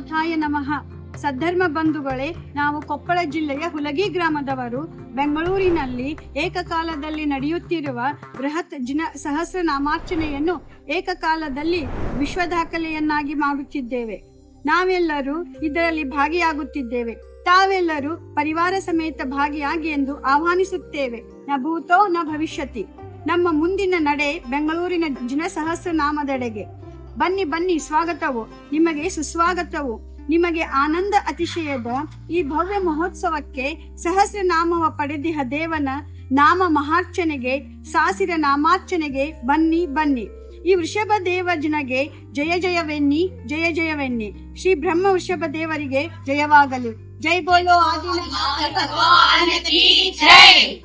ಶ್ರೀನಾಥಾಯ ನಮಃ. ಸದ್ಧರ್ಮ ಬಂಧುಗಳೇ, ನಾವು ಕೊಪ್ಪಳ ಜಿಲ್ಲೆಯ ಹುಲಗಿ ಗ್ರಾಮದವರು. ಬೆಂಗಳೂರಿನಲ್ಲಿ ಏಕಕಾಲದಲ್ಲಿ ನಡೆಯುತ್ತಿರುವ ಬೃಹತ್ ಜಿನ ಸಹಸ್ರ ನಾಮಾರ್ಚನೆಯನ್ನು ಏಕಕಾಲದಲ್ಲಿ ವಿಶ್ವ ದಾಖಲೆಯನ್ನಾಗಿ ಮಾಡುತ್ತಿದ್ದೇವೆ. ನಾವೆಲ್ಲರೂ ಇದರಲ್ಲಿ ಭಾಗಿಯಾಗುತ್ತಿದ್ದೇವೆ. ತಾವೆಲ್ಲರೂ ಪರಿವಾರ ಸಮೇತ ಭಾಗಿಯಾಗಿ ಎಂದು ಆಹ್ವಾನಿಸುತ್ತೇವೆ. ನ ಭೂತೋ ನ ಭವಿಷ್ಯತಿ. ನಮ್ಮ ಮುಂದಿನ ನಡೆ ಬೆಂಗಳೂರಿನ ಜಿನ ಸಹಸ್ರ ನಾಮದೆಡೆಗೆ. ಬನ್ನಿ ಬನ್ನಿ, ಸ್ವಾಗತವು. ನಿಮಗೆ ಸುಸ್ವಾಗತವು. ನಿಮಗೆ ಆನಂದ ಅತಿಶಯದ ಈ ಭವ್ಯ ಮಹೋತ್ಸವಕ್ಕೆ ಸಹಸ್ರ ನಾಮವ ಪಡೆದಿಹ ದೇವನ ನಾಮ ಮಹಾರ್ಚನೆಗೆ, ಸಾಸಿರ ನಾಮಾರ್ಚನೆಗೆ ಬನ್ನಿ ಬನ್ನಿ. ಈ ವೃಷಭ ದೇವಜನಿಗೆ ಜಯ, ಜಯವೆನ್ನಿ ಜಯ, ಜಯವೆನ್ನಿ. ಶ್ರೀ ಬ್ರಹ್ಮ ವೃಷಭ ದೇವರಿಗೆ ಜಯವಾಗಲಿ. ಜೈ ಬೋಲೋ. ಆದಿ